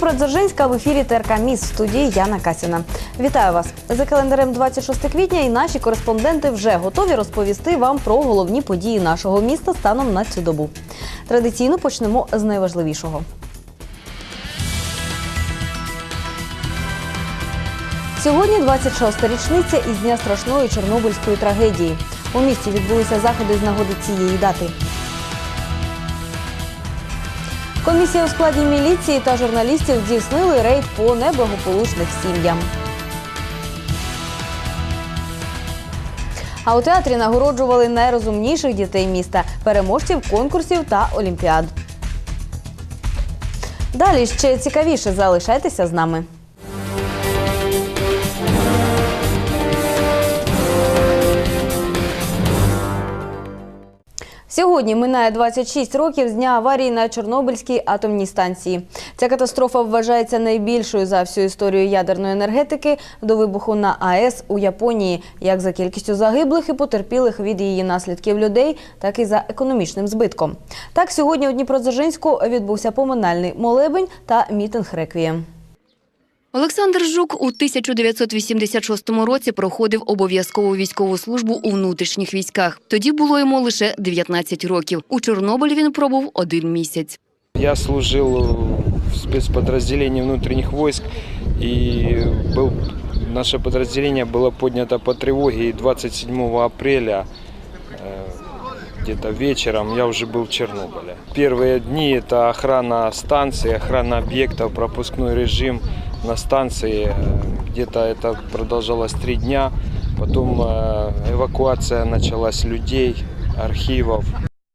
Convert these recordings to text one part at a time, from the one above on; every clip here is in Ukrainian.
Дніпродзержинська в ефірі ТРК Міс в студії Яна Касіна. Вітаю вас за календарем 26 квітня. І наші кореспонденти вже готові розповісти вам про головні події нашого міста станом на цю добу. Традиційно почнемо з найважливішого. Сьогодні 26-та річниця із дня страшної чорнобильської трагедії. У місті відбулися заходи з нагоди цієї дати. Комісія у складі міліції та журналістів здійснили рейд по неблагополучних сім'ям. А у театрі нагороджували найрозумніших дітей міста, переможців конкурсів та олімпіад. Далі ще цікавіше залишайтеся з нами. Сьогодні минає 26 років з дня аварії на Чорнобильській атомній станції. Ця катастрофа вважається найбільшою за всю історію ядерної енергетики до вибуху на АЕС у Японії, як за кількістю загиблих і потерпілих від її наслідків людей, так і за економічним збитком. Так сьогодні у Дніпродзержинську відбувся поминальний молебень та мітинг реквієм. Олександр Жук у 1986 році проходив обов'язкову військову службу у внутрішніх військах. Тоді було йому лише 19 років. У Чорнобилі він пробув один місяць. Я служил в спецподразделении внутренних войск, и был, наше подразделение было поднято по тревоге, и 27 апреля э, где-то вечером я уже был в Чернобыле. Первые дни это охрана станции, охрана объектов, пропускной режим на станции. Э, Где-то это продолжалось три дня. Потом э, эвакуация началась людей, архивов.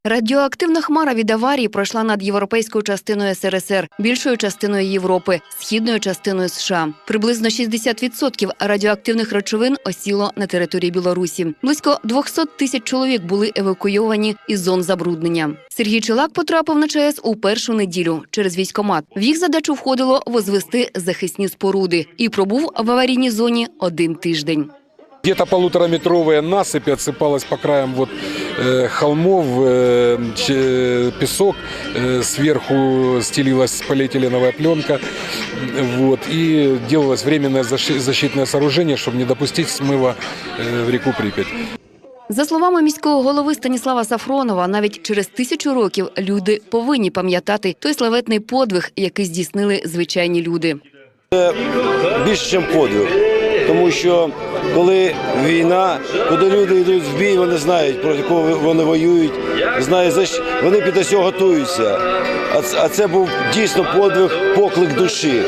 Радіоактивна хмара від аварії пройшла над європейською частиною СРСР, більшою частиною Європи, східною частиною США. Приблизно 60% радіоактивних речовин осіло на території Білорусі. Близько 200 тисяч чоловік були евакуйовані із зон забруднення. Сергій Чилак потрапив на ЧАЕС у першу неділю через військомат. В їх задачу входило возвести захисні споруди і пробув в аварійній зоні один тиждень. Где-то полутораметровая насыпь отсыпалась по краям вот, э, холмов, э, ч- песок, э, сверху стелилась полиэтиленовая пленка, вот, и делалось временное защи- защитное сооружение, чтобы не допустить смыва э, в реку Припять. За словами міського голови Станіслава Сафронова, навіть через тисячу років люди повинні пам'ятати той славетний подвиг, який здійснили звичайні люди. більше, ніж подвиг. Тому що коли війна, коли люди йдуть в бій, вони знають, проти кого вони воюють, знають, вони під усього готуються. А це був дійсно подвиг, поклик душі.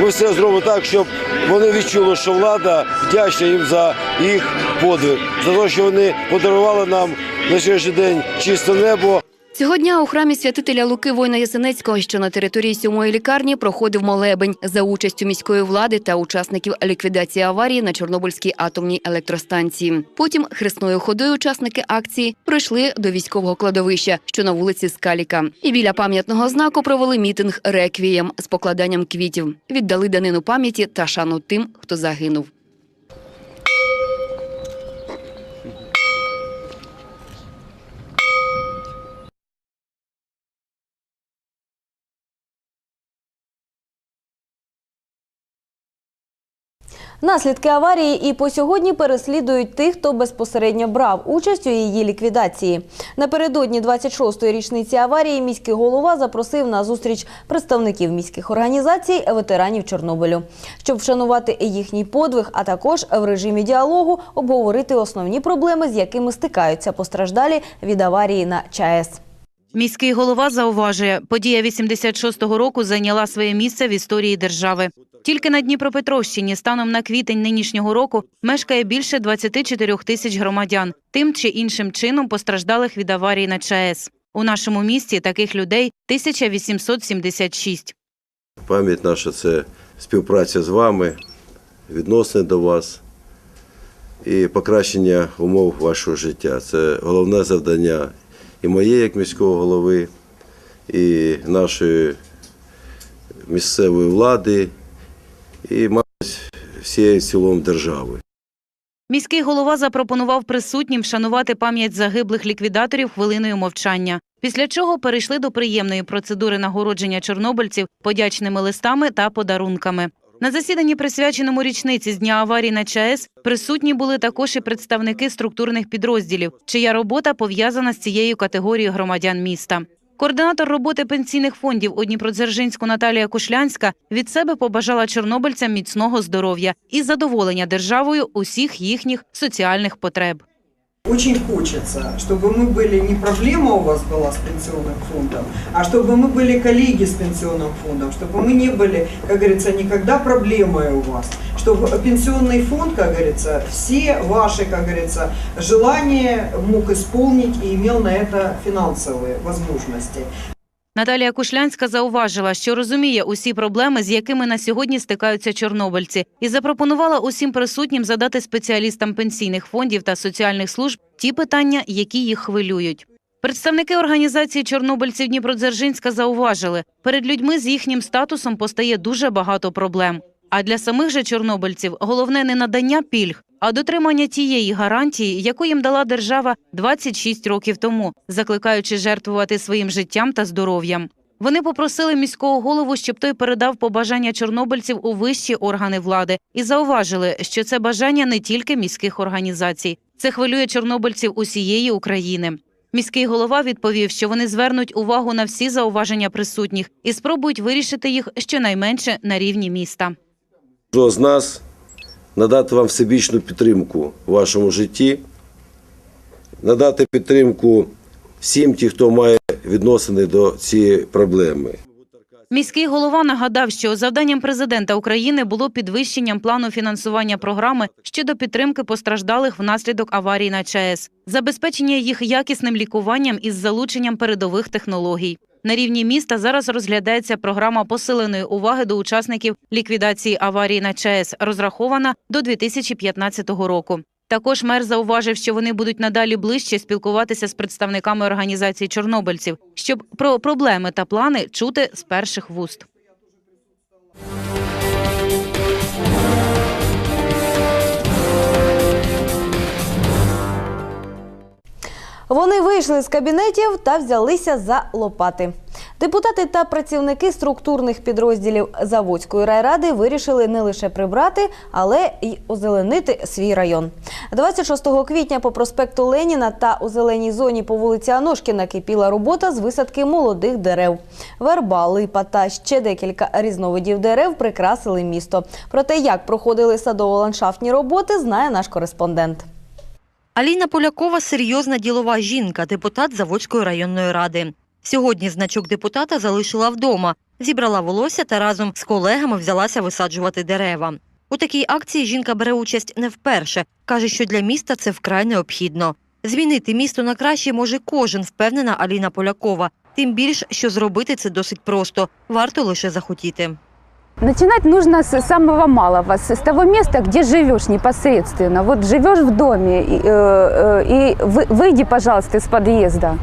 Ми все зробимо так, щоб вони відчули, що влада вдячна їм за їх подвиг, за те, що вони подарували нам на сьогоднішній день чисте небо. Цього дня у храмі святителя Луки Война Ясенецького, що на території сьомої лікарні, проходив молебень за участю міської влади та учасників ліквідації аварії на Чорнобильській атомній електростанції. Потім хресною ходою учасники акції прийшли до військового кладовища, що на вулиці Скаліка. І біля пам'ятного знаку провели мітинг реквієм з покладанням квітів. Віддали данину пам'яті та шану тим, хто загинув. Наслідки аварії і по сьогодні переслідують тих, хто безпосередньо брав участь у її ліквідації. Напередодні 26-ї річниці аварії міський голова запросив на зустріч представників міських організацій ветеранів Чорнобилю, щоб вшанувати їхній подвиг, а також в режимі діалогу обговорити основні проблеми, з якими стикаються постраждалі від аварії на ЧАЕС. Міський голова зауважує, подія 86-го року зайняла своє місце в історії держави. Тільки на Дніпропетровщині станом на квітень нинішнього року мешкає більше 24 тисяч громадян, тим чи іншим чином постраждалих від аварії на ЧАЕС. У нашому місті таких людей 1876. Пам'ять наша це співпраця з вами, відносини до вас і покращення умов вашого життя. Це головне завдання і моє як міського голови, і нашої місцевої влади, і, мабуть, всієї в цілому держави. Міський голова запропонував присутнім вшанувати пам'ять загиблих ліквідаторів хвилиною мовчання. Після чого перейшли до приємної процедури нагородження чорнобильців подячними листами та подарунками. На засіданні, присвяченому річниці з дня аварії на ЧАЕС, присутні були також і представники структурних підрозділів, чия робота пов'язана з цією категорією громадян міста. Координатор роботи пенсійних фондів у Дніпродзержинську Наталія Кушлянська від себе побажала чорнобильцям міцного здоров'я і задоволення державою усіх їхніх соціальних потреб. Очень хочется, чтобы мы были не проблема у вас была с пенсионным фондом, а чтобы мы были коллеги с пенсионным фондом, чтобы мы не были, как говорится, никогда проблемой у вас. Чтобы пенсионный фонд, как говорится, все ваши, как говорится, желания мог исполнить и имел на это финансовые возможности. Наталія Кушлянська зауважила, що розуміє усі проблеми, з якими на сьогодні стикаються чорнобильці, і запропонувала усім присутнім задати спеціалістам пенсійних фондів та соціальних служб ті питання, які їх хвилюють. Представники організації чорнобильців Дніпродзержинська зауважили, перед людьми з їхнім статусом постає дуже багато проблем. А для самих же чорнобильців головне не надання пільг, а дотримання тієї гарантії, яку їм дала держава 26 років тому, закликаючи жертвувати своїм життям та здоров'ям. Вони попросили міського голову, щоб той передав побажання чорнобильців у вищі органи влади, і зауважили, що це бажання не тільки міських організацій, це хвилює чорнобильців усієї України. Міський голова відповів, що вони звернуть увагу на всі зауваження присутніх і спробують вирішити їх щонайменше на рівні міста. Кожного з нас надати вам всебічну підтримку в вашому житті, надати підтримку всім ті, хто має відносини до цієї проблеми. Міський голова нагадав, що завданням президента України було підвищенням плану фінансування програми щодо підтримки постраждалих внаслідок аварії на ЧАЕС, забезпечення їх якісним лікуванням із залученням передових технологій. На рівні міста зараз розглядається програма посиленої уваги до учасників ліквідації аварії на ЧАЕС, розрахована до 2015 року. Також мер зауважив, що вони будуть надалі ближче спілкуватися з представниками організації чорнобильців, щоб про проблеми та плани чути з перших вуст. Вони вийшли з кабінетів та взялися за лопати. Депутати та працівники структурних підрозділів Заводської райради вирішили не лише прибрати, але й озеленити свій район. 26 квітня по проспекту Леніна та у зеленій зоні по вулиці Аношкіна кипіла робота з висадки молодих дерев. Верба, липа та ще декілька різновидів дерев прикрасили місто. Про те, як проходили садово-ландшафтні роботи, знає наш кореспондент. Аліна Полякова – серйозна ділова жінка, депутат Заводської районної ради. Сьогодні значок депутата залишила вдома, зібрала волосся та разом з колегами взялася висаджувати дерева. У такій акції жінка бере участь не вперше. Каже, що для міста це вкрай необхідно. Змінити місто на краще може кожен, впевнена Аліна Полякова. Тим більш, що зробити це досить просто. Варто лише захотіти. Начинать нужно с самого малого, с, того места, где живешь непосредственно. Вот живешь в доме, и, э, э, выйди, пожалуйста, из подъезда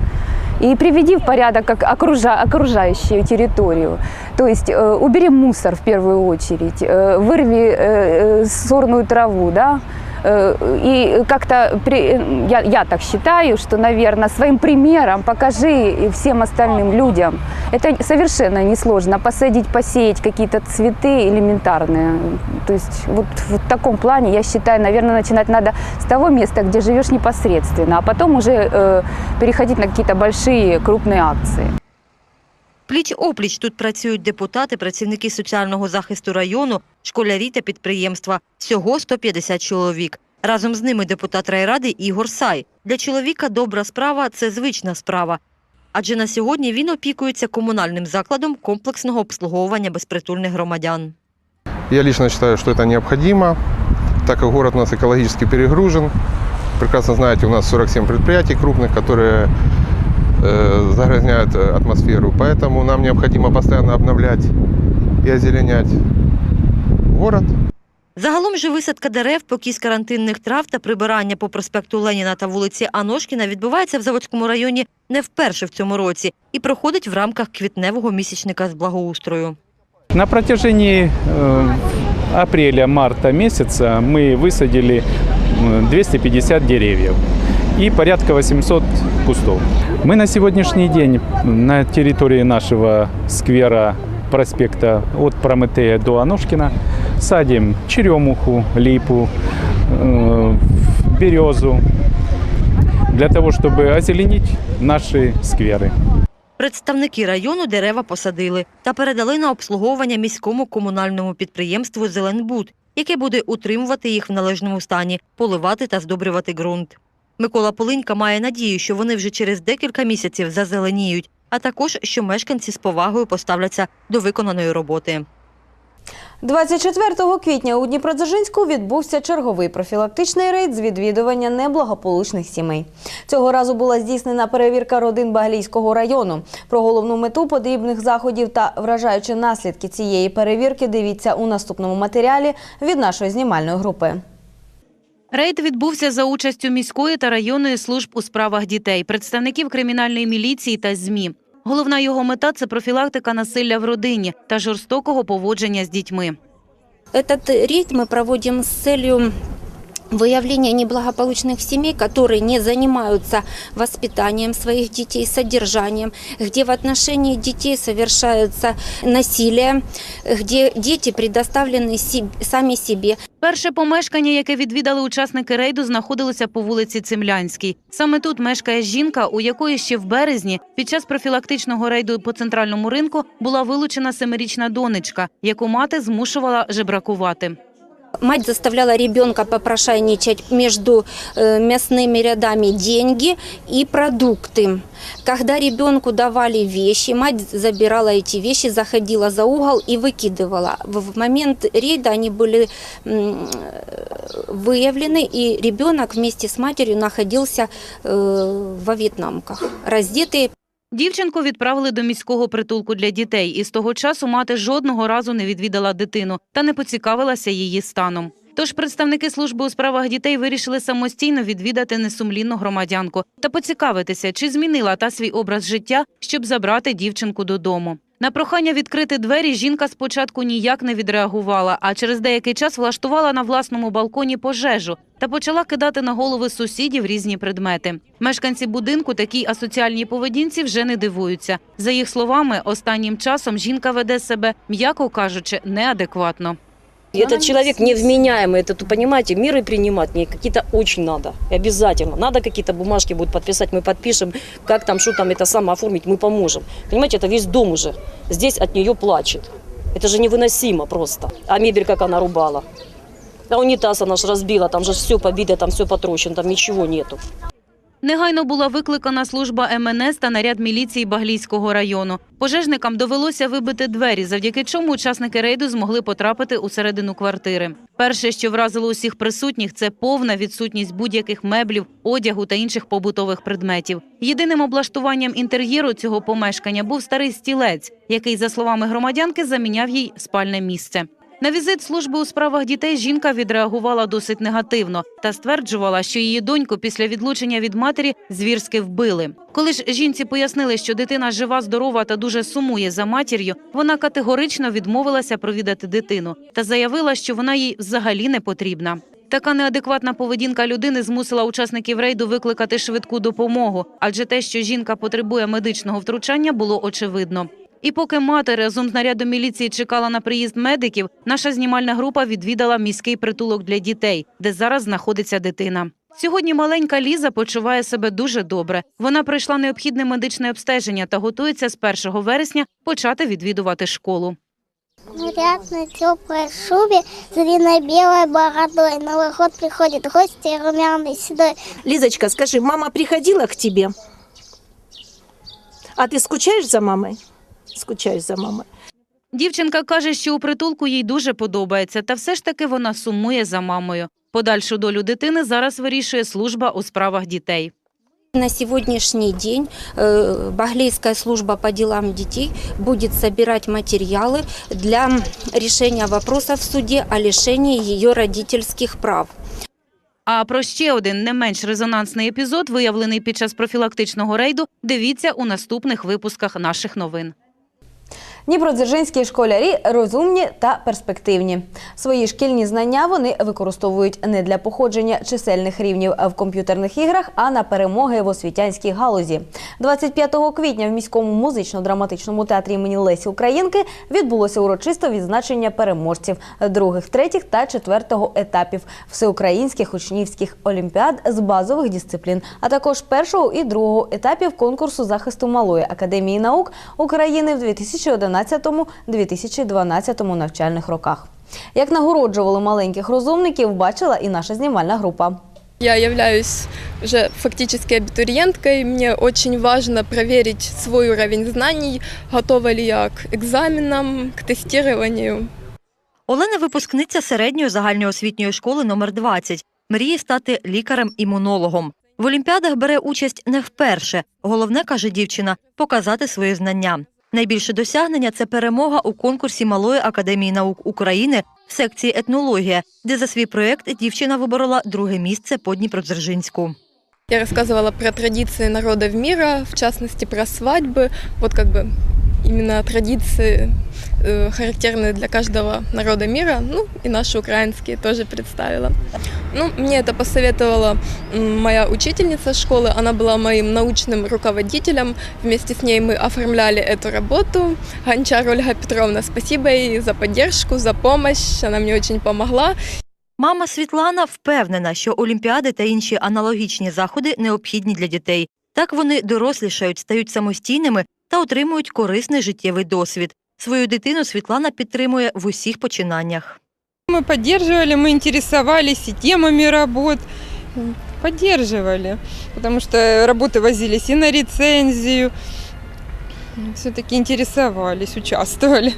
и приведи в порядок как окружа, окружающую территорию. То есть э, убери мусор в первую очередь, э, вырви э, э, сорную траву, да, и как-то я, я так считаю, что, наверное, своим примером покажи всем остальным людям. Это совершенно несложно посадить, посеять какие-то цветы элементарные. То есть вот в таком плане, я считаю, наверное, начинать надо с того места, где живешь непосредственно, а потом уже э, переходить на какие-то большие крупные акции. Пліч-опліч тут працюють депутати, працівники соціального захисту району, школярі та підприємства. Всього 150 чоловік. Разом з ними депутат райради Ігор Сай. Для чоловіка добра справа – це звична справа. Адже на сьогодні він опікується комунальним закладом комплексного обслуговування безпритульних громадян. Я лично считаю, что это необходимо, так как город у нас экологически перегружен. Прекрасно знаете, у нас 47 предприятий крупных, которые э, загрязняют э, атмосферу. Поэтому нам необходимо постоянно обновлять и озеленять город. Загалом же висадка дерев, покіс карантинних трав та прибирання по проспекту Леніна та вулиці Аношкіна відбувається в Заводському районі не вперше в цьому році і проходить в рамках квітневого місячника з благоустрою. На протяжении э, апреля-марта месяца мы высадили м, 250 деревьев и порядка 800 кустов. Мы на сегодняшний день на территории нашего сквера проспекта от Прометея до Анушкина садим черемуху, липу, э, березу для того, чтобы озеленить наши скверы. Представники району дерева посадили та передали на обслуговування міському комунальному підприємству Зеленбуд, яке буде утримувати їх в належному стані, поливати та здобрювати ґрунт. Микола Полинька має надію, що вони вже через декілька місяців зазеленіють, а також що мешканці з повагою поставляться до виконаної роботи. 24 квітня у Дніпродзержинську відбувся черговий профілактичний рейд з відвідування неблагополучних сімей. Цього разу була здійснена перевірка родин Баглійського району. Про головну мету потрібних заходів та вражаючі наслідки цієї перевірки дивіться у наступному матеріалі від нашої знімальної групи. Рейд відбувся за участю міської та районної служб у справах дітей, представників кримінальної міліції та ЗМІ. Головна його мета це профілактика насилля в родині та жорстокого поводження з дітьми. Этот рейд мы проводим с целью выявления неблагополучных семей, которые не занимаются воспитанием своих детей, содержанием, где в отношении детей совершается насилие, где дети предоставлены си- сами себе. Перше помешкання, яке відвідали учасники рейду, знаходилося по вулиці Цимлянській. Саме тут мешкає жінка, у якої ще в березні під час профілактичного рейду по центральному ринку була вилучена семирічна донечка, яку мати змушувала жебракувати. Мать заставляла ребенка попрошайничать между э, мясными рядами деньги и продукты. Когда ребенку давали вещи, мать забирала эти вещи, заходила за угол и выкидывала. В момент рейда они были э, выявлены, и ребенок вместе с матерью находился э, во вьетнамках, раздетый, Дівчинку відправили до міського притулку для дітей, і з того часу мати жодного разу не відвідала дитину та не поцікавилася її станом. Тож представники служби у справах дітей вирішили самостійно відвідати несумлінну громадянку та поцікавитися, чи змінила та свій образ життя, щоб забрати дівчинку додому. На прохання відкрити двері жінка спочатку ніяк не відреагувала, а через деякий час влаштувала на власному балконі пожежу та почала кидати на голови сусідів різні предмети. Мешканці будинку такій асоціальній поведінці вже не дивуються. За їх словами, останнім часом жінка веде себе, м'яко кажучи, неадекватно. Этот человек невменяемый, это, понимаете, меры принимать мне какие-то очень надо, и обязательно. Надо какие-то бумажки будут подписать, мы подпишем, как там, что там, это самое оформить, мы поможем. Понимаете, это весь дом уже, здесь от нее плачет. Это же невыносимо просто. А мебель как она рубала. А унитаз она же разбила, там же все побито, там все потрощено, там ничего нету. Негайно була викликана служба МНС та наряд міліції Баглійського району. Пожежникам довелося вибити двері, завдяки чому учасники рейду змогли потрапити у середину квартири. Перше, що вразило усіх присутніх, це повна відсутність будь-яких меблів, одягу та інших побутових предметів. Єдиним облаштуванням інтер'єру цього помешкання був старий стілець, який, за словами громадянки, заміняв їй спальне місце. На візит служби у справах дітей жінка відреагувала досить негативно та стверджувала, що її доньку після відлучення від матері звірськи вбили. Коли ж жінці пояснили, що дитина жива, здорова та дуже сумує за матір'ю, вона категорично відмовилася провідати дитину та заявила, що вона їй взагалі не потрібна. Така неадекватна поведінка людини змусила учасників рейду викликати швидку допомогу, адже те, що жінка потребує медичного втручання, було очевидно. І поки мати разом з нарядом міліції чекала на приїзд медиків, наша знімальна група відвідала міський притулок для дітей, де зараз знаходиться дитина. Сьогодні маленька Ліза почуває себе дуже добре. Вона пройшла необхідне медичне обстеження та готується з 1 вересня почати відвідувати школу. Говорят на теплой шубе с длинной белой бородой. Новый год приходит гости румяный седой. Лизочка, скажи, мама приходила к тебе? А ты скучаешь за мамой? Скучаешь за мамой. Дівчинка каже, що у притулку їй дуже подобається, та все ж таки вона сумує за мамою. Подальшу долю дитини зараз вирішує служба у справах дітей. На сегодняшний день э, Баглейская служба по делам детей будет собирать материалы для решения вопроса в суде о лишении ее родительских прав. А про ще один не менш резонансний епізод, виявлений під час профілактичного рейду, дивіться у наступних випусках наших новин. Дніпродзержинські школярі розумні та перспективні. Свої шкільні знання вони використовують не для походження чисельних рівнів в комп'ютерних іграх, а на перемоги в освітянській галузі. 25 квітня в міському музично-драматичному театрі імені Лесі Українки відбулося урочисте відзначення переможців других, третіх та четвертого етапів всеукраїнських учнівських олімпіад з базових дисциплін, а також першого і другого етапів конкурсу захисту малої академії наук України в 2011-2012 навчальних роках. Як нагороджували маленьких розумників, бачила і наша знімальна група. Я являюсь уже фактически абитуриенткой. Мне очень важно проверить свой уровень знаний, готова ли я к экзаменам, к тестированию. Олена випускниця середньої загальноосвітньої школи номер 20. Мріє стати лікарем-імунологом. В олімпіадах бере участь не вперше. Головне, каже дівчина, показати свої знання. Найбільше досягнення це перемога у конкурсі Малої академії наук України в секції етнологія, де за свій проєкт дівчина виборола друге місце по Дніпродзержинську. Я рассказывала про традиции народов мира, в частности про свадьбы. Вот как бы именно традиции, э, характерные для каждого народа мира, ну и наши украинские тоже представила. Ну, мне это посоветовала м, моя учительница школы, она была моим научным руководителем. Вместе с ней мы оформляли эту работу. Гончар Ольга Петровна, спасибо ей за поддержку, за помощь, она мне очень помогла. Мама Світлана впевнена, що олімпіади та інші аналогічні заходи необхідні для дітей. Так вони дорослішають, стають самостійними та отримують корисний життєвий досвід. Свою дитину Світлана підтримує в усіх починаннях. Мы поддерживали, мы интересовались и темами работ, поддерживали, потому что работы возились и на рецензию, все-таки интересовались, участвовали.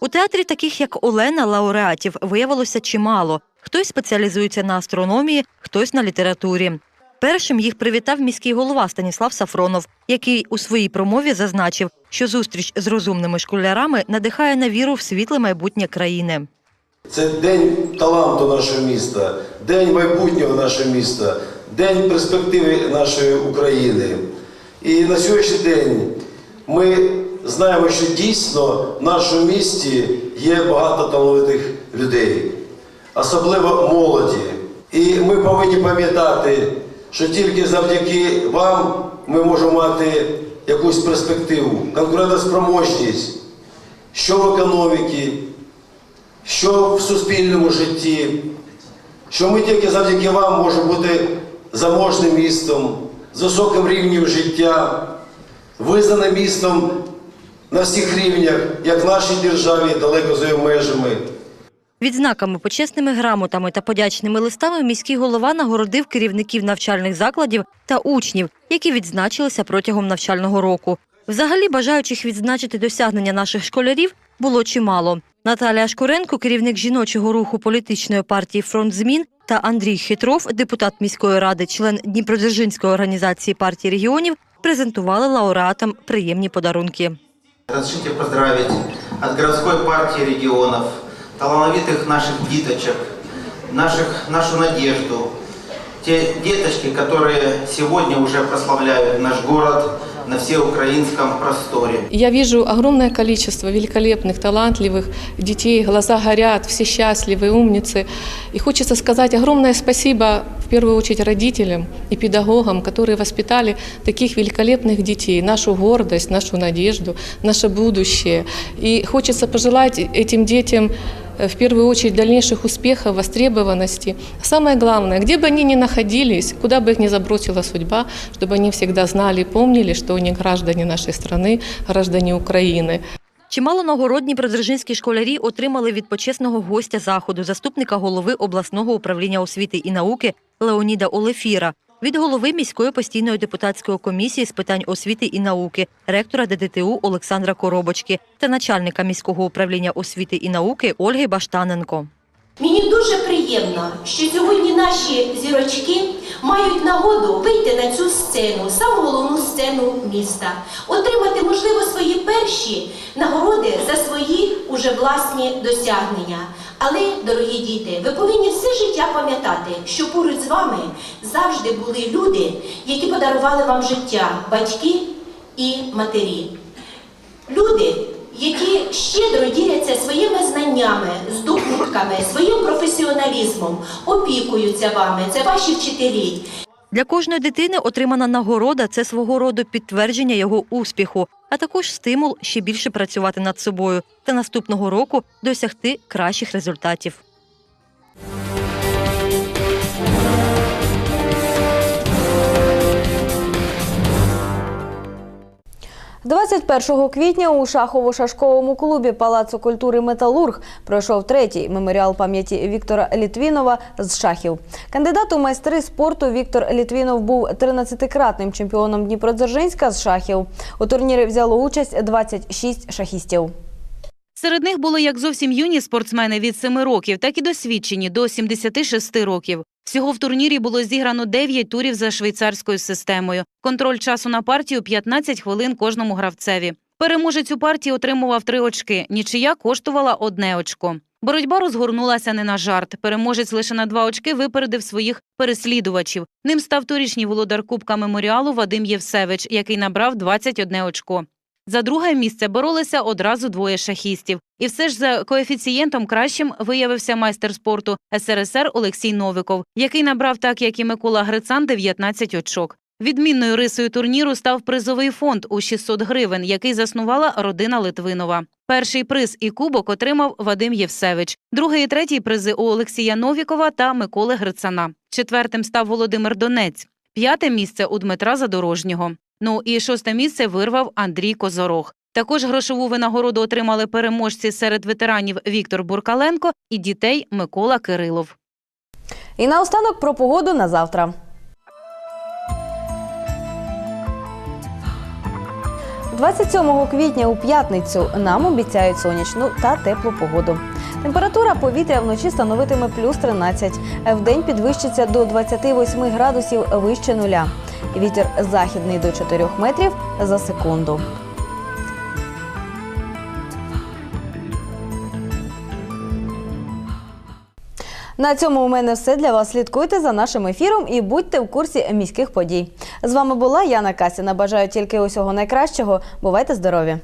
У театрі таких, як Олена, лауреатів виявилося чимало. Хтось спеціалізується на астрономії, хтось на літературі. Першим їх привітав міський голова Станіслав Сафронов, який у своїй промові зазначив, що зустріч з розумними школярами надихає на віру в світле майбутнє країни. Це день таланту нашого міста, день майбутнього нашого міста, день перспективи нашої України. І на сьогоднішній день ми знаємо, що дійсно в нашому місті є багато талановитих людей, особливо молоді. І ми повинні пам'ятати, що тільки завдяки вам ми можемо мати якусь перспективу, конкурентоспроможність, що в економіці, що в суспільному житті, що ми тільки завдяки вам можемо бути заможним містом, з високим рівнем життя, визнаним містом на всіх рівнях, як в нашій державі, далеко за її межами. Відзнаками, почесними грамотами та подячними листами міський голова нагородив керівників навчальних закладів та учнів, які відзначилися протягом навчального року. Взагалі, бажаючих відзначити досягнення наших школярів було чимало. Наталія Шкуренко, керівник жіночого руху політичної партії Фронт змін та Андрій Хитров, депутат міської ради, член Дніпродзержинської організації партії регіонів, презентували лауреатам приємні подарунки. Разрешите поздравить от городской партии регионов, талановитых наших диточек, наших, нашу надежду, те деточки, которые сегодня уже прославляют наш город на всеукраинском просторе. Я вижу огромное количество великолепных, талантливых детей, глаза горят, все счастливы, умницы. И хочется сказать огромное спасибо в первую очередь родителям и педагогам, которые воспитали таких великолепных детей, нашу гордость, нашу надежду, наше будущее. И хочется пожелать этим детям в первую очередь дальнейших успехов, востребованности. Самое главное, где бы они ни находились, куда бы их ни забросила судьба, чтобы они всегда знали и помнили, что они граждане нашей страны, граждане Украины. Чимало нагород дніпродзержинські школярі отримали від почесного гостя заходу, заступника голови обласного управління освіти і науки Леоніда Олефіра, від голови міської постійної депутатської комісії з питань освіти і науки, ректора ДДТУ Олександра Коробочки та начальника міського управління освіти і науки Ольги Баштаненко. Мені дуже приємно, що сьогодні наші зірочки мають нагоду вийти на цю сцену, саму головну сцену міста, отримати, можливо, свої перші нагороди за свої уже власні досягнення. Але, дорогі діти, ви повинні все життя пам'ятати, що поруч з вами завжди були люди, які подарували вам життя, батьки і матері. Люди, які щедро діляться своїми знаннями, здобутками, своїм професіоналізмом, опікуються вами, це ваші вчителі. Для кожної дитини отримана нагорода це свого роду підтвердження його успіху, а також стимул ще більше працювати над собою та наступного року досягти кращих результатів. 21 квітня у шахово-шашковому клубі Палацу культури Металург пройшов третій меморіал пам'яті Віктора Літвінова з шахів. Кандидат у майстри спорту Віктор Літвінов був 13-кратним чемпіоном Дніпродзержинська з шахів. У турнірі взяло участь 26 шахістів. Серед них були як зовсім юні спортсмени від 7 років, так і досвідчені до 76 років. Всього в турнірі було зіграно 9 турів за швейцарською системою. Контроль часу на партію 15 хвилин кожному гравцеві. Переможець у партії отримував 3 очки. Нічия коштувала одне очко. Боротьба розгорнулася не на жарт. Переможець лише на два очки випередив своїх переслідувачів. Ним став торічній володар Кубка меморіалу Вадим Євсевич, який набрав 21 очко. За друге місце боролися одразу двоє шахістів. І все ж за коефіцієнтом кращим виявився майстер спорту СРСР Олексій Новиков, який набрав, так як і Микола Грицан, 19 очок. Відмінною рисою турніру став призовий фонд у 600 гривень, який заснувала родина Литвинова. Перший приз і кубок отримав Вадим Євсевич. Другий і третій призи у Олексія Новікова та Миколи Грицана. Четвертим став Володимир Донець. П'яте місце у Дмитра Задорожнього. Ну і шосте місце вирвав Андрій Козорог. Також грошову винагороду отримали переможці серед ветеранів Віктор Буркаленко і дітей Микола Кирилов. І наостанок про погоду на завтра. «27 квітня у п'ятницю нам обіцяють сонячну та теплу погоду. Температура повітря вночі становитиме плюс 13, в день підвищиться до 28 градусів вище нуля. Вітер західний до 4 метрів за секунду. На цьому у мене все для вас. Слідкуйте за нашим ефіром і будьте в курсі міських подій. З вами була Яна Касіна. Бажаю тільки усього найкращого. Бувайте здорові!